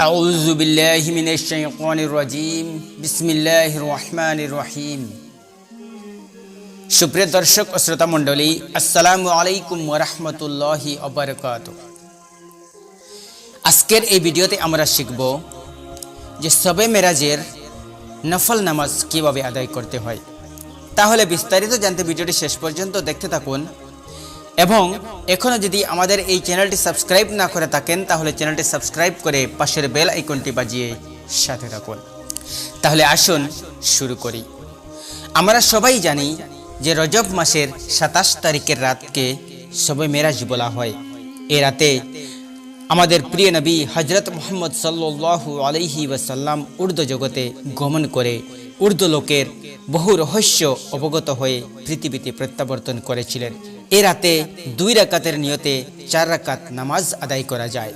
أعوذ بالله من الشيطان الرجيم بسم الله الرحمن الرحيم সুপ্রিয় দর্শক ও শ্রোতা মণ্ডলী আসসালামু আলাইকুম ওরহমতুল্লাহি অবরকাত আজকের এই ভিডিওতে আমরা শিখব যে সবে মেরাজের নফল নামাজ কিভাবে আদায় করতে হয় তাহলে বিস্তারিত জানতে ভিডিওটি শেষ পর্যন্ত দেখতে থাকুন। এবং এখনও যদি আমাদের এই চ্যানেলটি সাবস্ক্রাইব না করে থাকেন, তাহলে চ্যানেলটি সাবস্ক্রাইব করে পাশের বেল আইকনটি বাজিয়ে সাথে থাকুন। তাহলে আসুন শুরু করি। আমরা সবাই জানি যে রজব মাসের সাতাশ তারিখের রাতকে সবে মেরাজ বলা হয়। এ রাতে আমাদের প্রিয় নবী হজরত মোহাম্মদ সাল্লু আলহি ওয়াসাল্লাম উর্দু জগতে গমন করে উর্দু লোকের বহু রহস্য অবগত হয়ে পৃথিবীতে প্রত্যাবর্তন করেছিলেন। এ রাতে দুই রাকাতের নিয়তে চার রাকাত নামাজ আদায় করা যায়।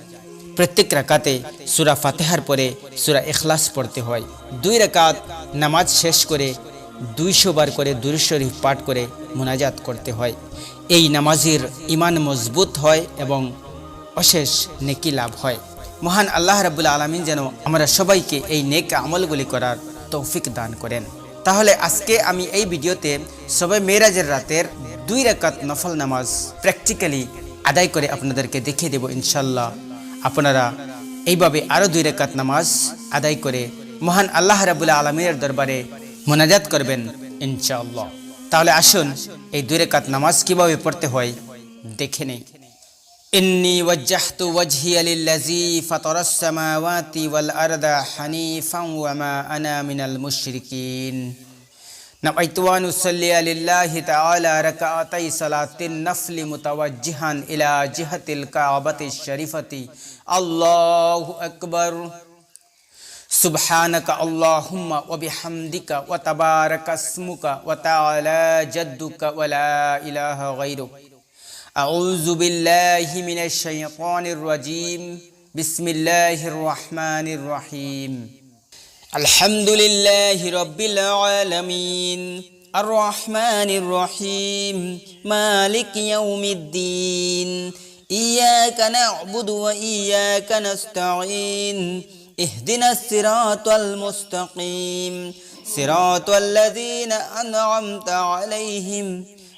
প্রত্যেক রাকাতে সুরা ফাতেহার পরে সুরা এখলাস পড়তে হয়। দুই রাকাত নামাজ শেষ করে দুইশো বার করে দুরুশরীফ পাঠ করে মোনাজাত করতে হয়। এই নামাজের ইমান মজবুত হয় এবং অশেষ নেকি লাভ হয়। মহান আল্লাহ রাবুল্লা আলমিন যেন আমরা সবাইকে এই নেক আমলগুলি করার তৌফিক দান করেন। তাহলে আজকে আমি এই ভিডিওতে সবাই মেয়েরাজের রাতের দুই রাকাত নফল নামাজ প্র্যাকটিক্যালি আদায় করে আপনাদেরকে দেখিয়ে দেব ইনশাল্লাহ। আপনারা এইভাবে আরও দুই রেখাত নামাজ আদায় করে মহান আল্লাহ রাবুল্লাহ আলমীর দরবারে মোনাজাত করবেন ইনশাআল্লাহ তাহলে আসুন এই দুই রেখাত নামাজ কীভাবে পড়তে হয় দেখে নেই। إني وجهت وجهي للذي فطر السماوات والأرض حنيفا وما أنا من المشركين. نويت أن أصلي لله تعالى ركعتي صلاة النفل متوجها إلى جهة الكعبة الشريفة. الله أكبر. سبحانك اللهم وبحمدك وتبارك اسمك وتعالى جدك ولا إله غيرك. أعوذ بالله من الشيطان الرجيم. بسم الله الرحمن الرحيم. الحمد لله رب العالمين. الرحمن الرحيم. مالك يوم الدين. إياك نعبد وإياك نستعين. اهدنا الصراط المستقيم. صراط الذين أنعمت عليهم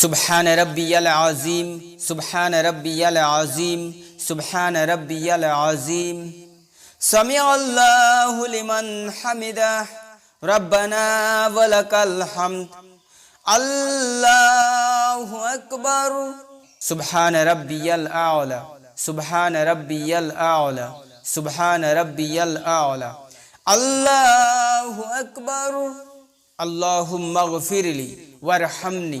সুবহান রব্বিয়াল আজিম সুবহান রব্বিয়াল আজিম সুবহান রব্বিয়াল আজিম সামি আল্লাহু লিমান হামিদা রব্বানা ওয়ালাকাল হামদ। আল্লাহু আকবার। সুবহান রব্বিয়াল আলা, সুবহান রব্বিয়াল আলা, সুবহান রব্বিয়াল আলা। আল্লাহু আকবার। আল্লাহুম্মা গফিরলি ওয়ারহামনি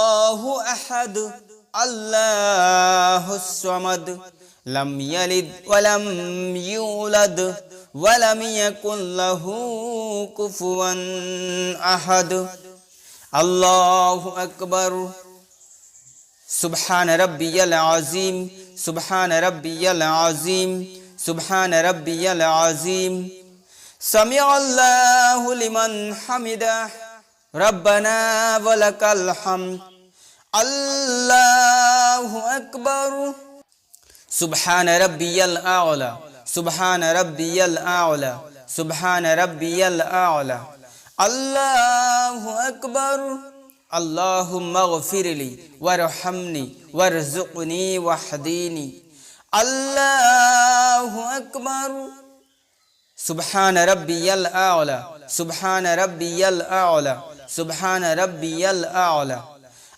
আল্লাহু আহাদ আল্লাহুস সামাদ। লাম ইয়ালিদ ওয়া লাম ইউলাদ ওয়া লাম ইয়াকুল লাহু কুফুয়ান আহাদ। আল্লাহু আকবার। সুবহান রাব্বিয়াল আযীম, সুবহান রাব্বিয়াল আযীম, সুবহান রাব্বিয়াল আযীম। সামিআ আল্লাহু লিমান হামিদাহ রব্বানা ওয়া লাকাল হামদ। الله أكبر سبحان ربي الأعلى سبحان ربي الأعلى سبحان ربي الأعلى الله أكبر اللهم اغفر لي وارحمني وارزقني وحديني الله اكبر سبحان ربي الاعلى سبحان ربي الاعلى سبحان ربي الاعلى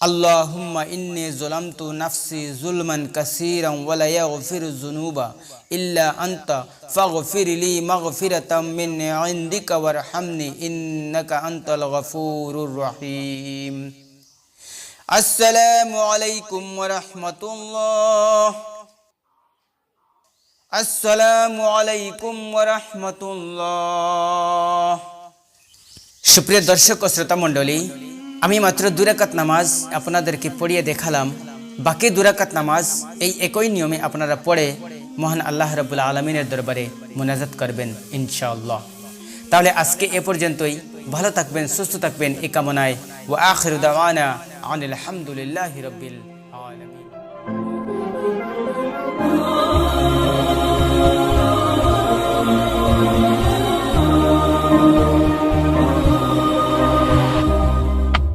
আল্লাহুম্মা ইন্নি জলামতু নাফসি জুলমান কাসীরাম ওয়া লা ইয়াগফিরু যুনুবা ইল্লা আনতা ফাগফির লি মাগফিরাতাম মিন ইনদিকা ওয়ারহামনি ইন্নাকা আনতাল গফুরুর রহিম। আসসালামু আলাইকুম ওয়া রাহমাতুল্লাহ আসসালামু আলাইকুম ওয়া রাহমাতুল্লাহ সুপ্রিয় দর্শক ও শ্রোতা মণ্ডলী আমি মাত্র দুরাকাত নামাজ আপনাদেরকে পড়িয়ে দেখালাম। বাকি দুরাকাত নামাজ এই একই নিয়মে আপনারা পড়ে মহান আল্লাহ রবুল্লা আলমিনের দরবারে মোনাজাত করবেন, ইনশাআল্লাহ। তাহলে আজকে এ পর্যন্তই। ভালো থাকবেন, সুস্থ থাকবেন এ কামনায়। ও আখরুদাওয়ানা আনিলামদুলিল্লাহ রবিল আলমিন।